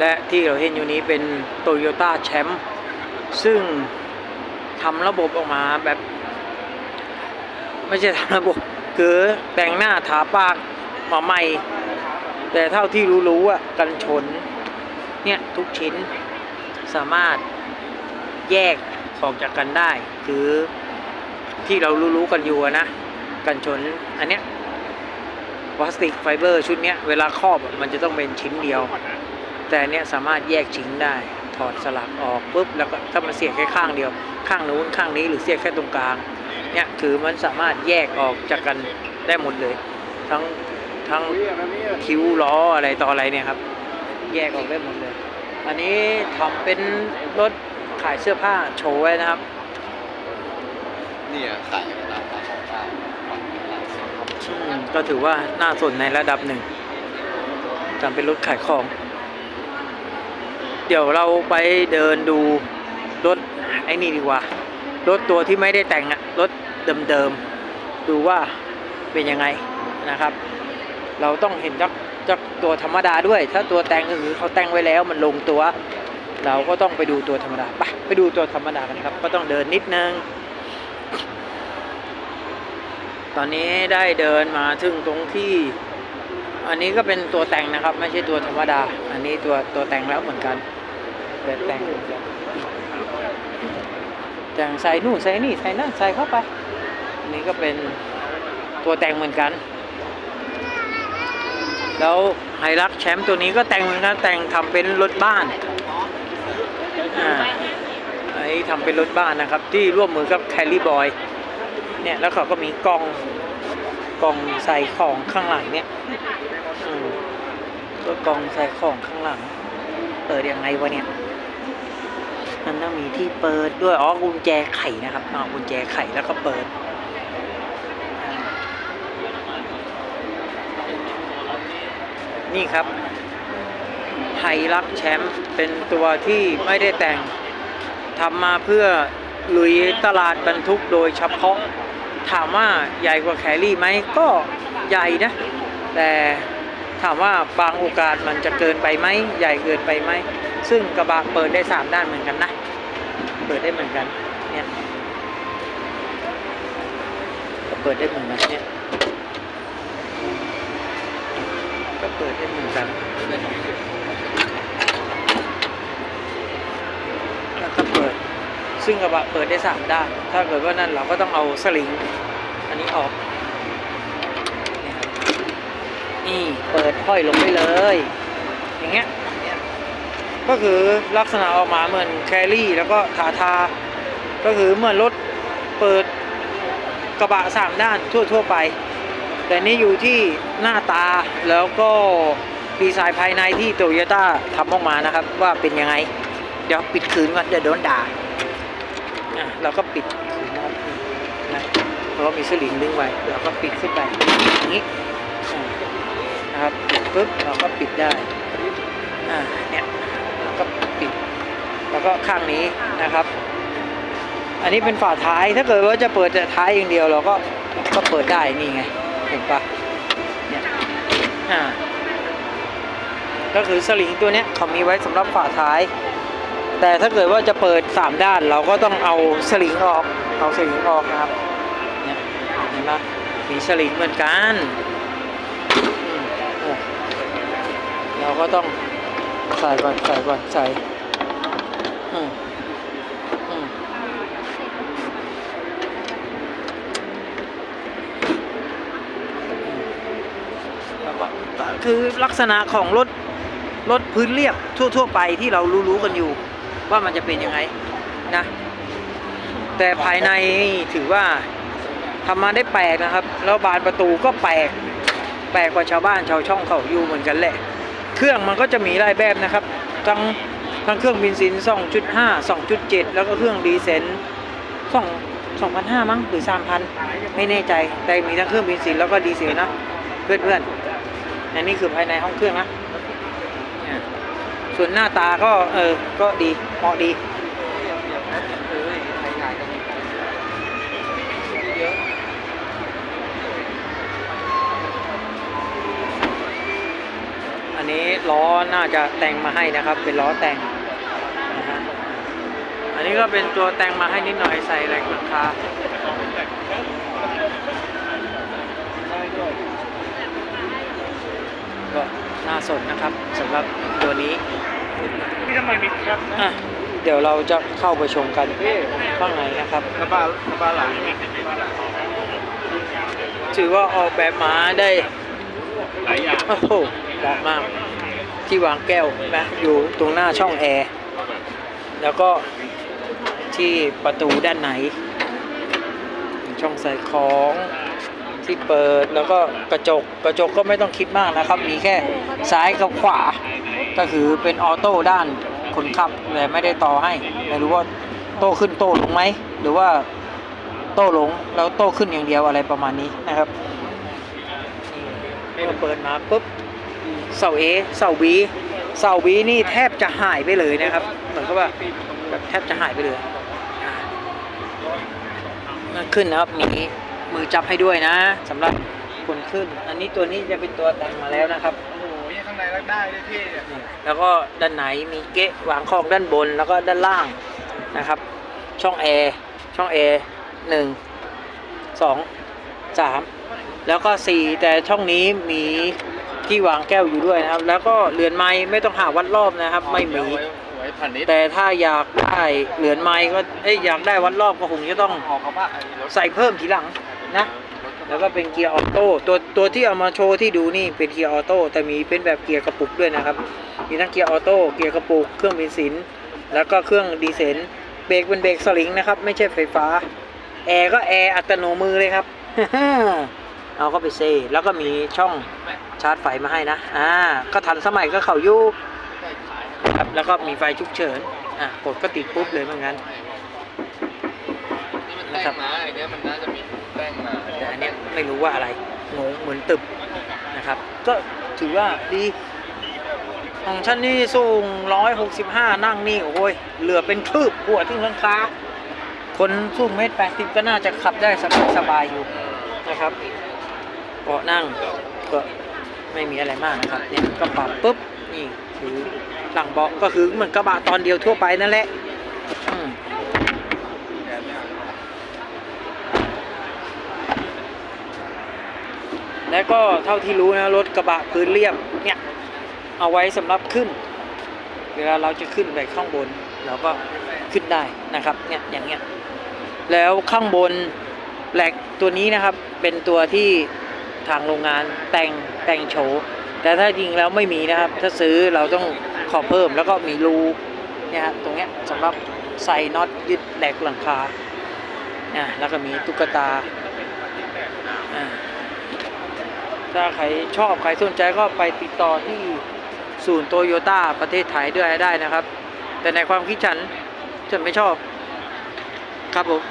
และที่เราเห็นอยู่นี้เป็น Toyota Champ ซึ่งทำระบบออกมาแบบ ไม่ใช่ทำระบบคือแต่งหน้าทาปากมาใหม่ แต่เท่าที่รู้ๆอะกันชน เนี่ย ทุกชิ้นสามารถแยกออกจากกันได้ คือที่เรารู้ๆกันอยู่นะ กันชนอันเนี้ยพลาสติกไฟเบอร์ชุดเนี้ยเวลาครอบมันจะต้องเป็นชิ้นเดียว แต่อันเนี้ยสามารถแยกชิ้นได้ ถอดสลักออกปุ๊บแล้วก็ถ้ามันเสียบแค่ข้างเดียว ข้างนู้นข้างนี้หรือเสียบแค่ตรงกลางเนี่ยคือมันสามารถแยกออกจากกันได้หมดเลย ทั้งทั้งคิ้วล้ออะไรต่ออะไรเนี่ยครับ แยกออกได้หมดเลย อันนี้ทำเป็นรถขายเสื้อผ้าโชว์ไว้นะครับเนี่ยขายราคาของได้อืมก็ถือว่าน่าสนในระดับหนึ่งทำเป็นรถขายของ เดี๋ยวเราไปเดินดูรถไอ้นี่ดีกว่า รถตัวที่ไม่ได้แต่งอะรถเดิมๆ ดูว่าเป็นยังไงนะครับ เราต้องเห็นจากจากตัวธรรมดาด้วย ถ้าตัวแต่งก็คือเขาแต่งไว้แล้วมันลงตัว เราก็ต้องไปดูตัวธรรมดาไปไปดูตัวธรรมดากันครับ ก็ต้องเดินนิดนึง ตอนนี้ได้เดินมาถึงตรงที่อันนี้ก็เป็นตัวแต่งนะครับ ไม่ใช่ตัวธรรมดา อันนี้ตัวตัวแต่งแล้วเหมือนกัน แต่แต่งแต่งใส่นู่นใส่นี่ใส่นั่นใส่เข้าไปนนี้ก็เป็นตัวแต่งเหมือนกัน แล้วไฮรักแชมป์ตัวนี้ก็แต่งเหมือนกันแต่งทำเป็นรถบ้านอ่าอันนี้ทำเป็นรถบ้านนะครับ ที่ร่วมมือกับแคลรี่บอยเนี่ยแล้วเขาก็มีกล่องกล่องใส่ของข้างหลังเนี่ยอืมตัวกล่องใส่ของข้างหลัง เปิดยังไงวะเนี่ย มันต้องมีที่เปิดด้วยอ๋อกุญแจไขนะครับเอากุญแจไขแล้วก็เปิดนี่ครับไฮรักแชมป์เป็นตัวที่ไม่ได้แต่งทำมาเพื่อลุยตลาดบรรทุกโดยเฉพาะ ถามว่าใหญ่กว่าแครี่ไหมก็ใหญ่นะ แต่ ถามว่าบางโอกาสมันจะเกินไปไหมใหญ่เกินไปไหมซึ่งกระบะเปิดได้สามด้านเหมือนกันนะ เปิดได้เหมือนกันเนี่ยก็เปิดได้เหมือนกันเนี่ยก็เปิดได้เหมือนกันแล้วก็เปิด ซึ่งกระบะเปิดได้สามด้าน ถ้าเกิดว่านั่นเราก็ต้องเอาสลิงอันนี้ออก นี่เปิดห้อยลงไปเลย อย่างเงี้ยก็คือลักษณะออกมาเหมือนแครี่แล้วก็ทาทา ก็คือเหมือนรถเปิดกระบะสามด้านทั่ว ๆ ไป แต่นี่อยู่ที่หน้าตาแล้วก็ดีไซน์ภายในที่โตโยต้าทำออกมานะครับ ว่าเป็นยังไง เดี๋ยวปิดคืนก่อนเดี๋ยวโดนด่าเราก็ปิดคืนนะครับนะเราก็มีสลิงดึงไว้เราก็ปิดขึ้นไปอย่างนี้ นะครับปิดปุ๊บเราก็ปิดได้อ่าเนี่ยเราก็ปิด แล้วก็ข้างนี้นะครับ อันนี้เป็นฝาท้ายถ้าเกิดว่าจะเปิดแต่ท้ายอย่างเดียวเราก็ก็เปิดได้นี่ไงเห็นปะเนี่ยอ่าก็คือสลิงตัวเนี้ยเขามีไว้สำหรับฝาท้าย แต่ถ้าเกิดว่าจะเปิด 3 ด้านเราก็ต้องเอาสลิงออก เอาสลิงออกนะครับเนี่ยเห็นไหมมีสลิงเหมือนกัน เราก็ต้องใส่ก่อนใส่ก่อนใส่คือลักษณะของรถรถพื้นเรียบทั่ว ๆ ไปที่เรารู้ๆกันอยู่ ว่ามันจะเป็นยังไงนะ แต่ภายในถือว่าทำมาได้แปลกนะครับ แล้วบานประตูก็แปลกแปลกกว่าชาวบ้านชาวช่องเขาอยู่เหมือนกันแหละ เครื่องมันก็จะมีหลายแบบนะครับ ทั้งทั้งเครื่องบินซิน 2.5 2.7 แล้วก็เครื่องดีเซน2 2,500มั้งหรือ 3,000 ไม่แน่ใจ แต่มีทั้งเครื่องบินซินแล้วก็ดีเซลนะ เพื่อนๆอันนี้คือภายในห้องเครื่องนะ ส่วนหน้าตาก็เออ ก็ดีเหมาะดี อันนี้ล้อน่าจะแต่งมาให้นะครับ เป็นล้อแต่งนะฮะอันนี้ก็เป็นตัวแต่งมาให้นิดหน่อยใส่แรงหลังคาก็น่าสนนะครับสำหรับตัวนี้พี่ทำไมมีแคปนะอะเดี๋ยวเราจะเข้าไปชมกันข้างในนะครับกระบะกระบะหลังเนี่ยถือว่าออกแบบมาได้หลายอย่างโอ้โห เหมาะมาก ที่วางแก้วนะอยู่ตรงหน้าช่องแอร์ แล้วก็ที่ประตูด้านไหน ช่องใส่ของที่เปิดแล้วก็กระจกกระจกก็ไม่ต้องคิดมากนะครับ มีแค่ซ้ายกับขวา ก็คือเป็นออโต้ด้านคนขับแต่ไม่ได้ต่อให้ไม่รู้ว่าโต้ขึ้นโต้ลงไหมหรือว่าโต้ลงแล้วโต้ขึ้นอย่างเดียวอะไรประมาณนี้นะครับเมื่อเปิดมาปุ๊บ เสาเอเสาบีเสาบีนี่แทบจะหายไปเลยนะครับ เหมือนกับว่าแบบแทบจะหายไปเลยอ่ามันขึ้นนะครับมีมือจับให้ด้วยนะสำหรับคนขึ้น อันนี้ตัวนี้จะเป็นตัวแต่งมาแล้วนะครับโอ้โหนี่ข้างในรักได้ได้เท่เนี่ยนี่แล้วก็ด้านไหนมีเกะวางของด้านบนแล้วก็ด้านล่างนะครับ ช่องแอร์ช่องแอร์หนึ่งสองสามแล้วก็สี่แต่ช่องนี้มี ที่วางแก้วอยู่ด้วยนะครับ แล้วก็เรือนไม้ไม่ต้องหาวัดรอบนะครับ ไม่มี ไว้ไว้พันนิดแต่ถ้าอยากได้เรือนไม้ก็เอ้ยอยากได้วัดรอบก็คงจะต้องออกเขาว่าไอ้รถใส่เพิ่มทีหลังนะ แล้วก็เป็นเกียร์ออโต้ตัวตัวที่เอามาโชว์ที่ดูนี่เป็นเกียร์ออโต้แต่มีเป็นแบบเกียร์กระปุกด้วยนะครับ มีทั้งเกียร์ออโต้เกียร์กระปุกเครื่องเบนซินแล้วก็เครื่องดีเซลเบรกเป็นเบรกสลิงนะครับ ไม่ใช่ไฟฟ้าแอร์ก็แอร์อัตโนมือเลยครับ เอาก็ไปเซแล้วก็มีช่อง ชาร์จไฟมาให้นะ อ่า ก็ทันสมัยก็เขาอยุครับ แล้วก็มีไฟฉุกเฉิน อะกดก็ติดปุ๊บเลยเหมือนกันนี่มันแต้งมาไอ้เนี้ยมันน่าจะมีแต้งมาแต่อันเนี้ยไม่รู้ว่าอะไร งงเหมือนตึบนะครับ ก็ถือว่าดีของฉันนี่สูง 165 นั่งนี่ โอ้ย เหลือเป็นคืบหัวที่ข้างค้าคนสูงเมตรแปดสิบก็น่าจะขับได้สบายสบายอยู่นะครับเบาะนั่งก็ ไม่มีอะไรมากนะครับเนี่ยก็ปรับปุ๊บนี่คือหลังเบาะก็คือเหมือนกระบะตอนเดียวทั่วไปนั่นแหละและก็เท่าที่รู้นะรถกระบะพื้นเรียบเนี่ยเอาไว้สำหรับขึ้น เวลาเราจะขึ้นไปข้างบนเราก็ขึ้นได้นะครับเนี่ยอย่างเงี้ยแล้วข้างบนแหลกตัวนี้นะครับเป็นตัวที่ ทางโรงงานแต่งแต่งโฉว์แต่ถ้าจริงแล้วไม่มีนะครับ ถ้าซื้อเราต้องขอเพิ่มแล้วก็มีรูเนี่ยตรงเนี้ยสำหรับใส่น็อตยึดแหลกหลังคาอะแล้วก็มีตุ๊กตาอ่าถ้าใครชอบใครสนใจก็ไปติดต่อที่ศูนย์โตโยต้าประเทศไทยด้วยได้นะครับ แต่ในความคิดฉันฉันไม่ชอบครับผม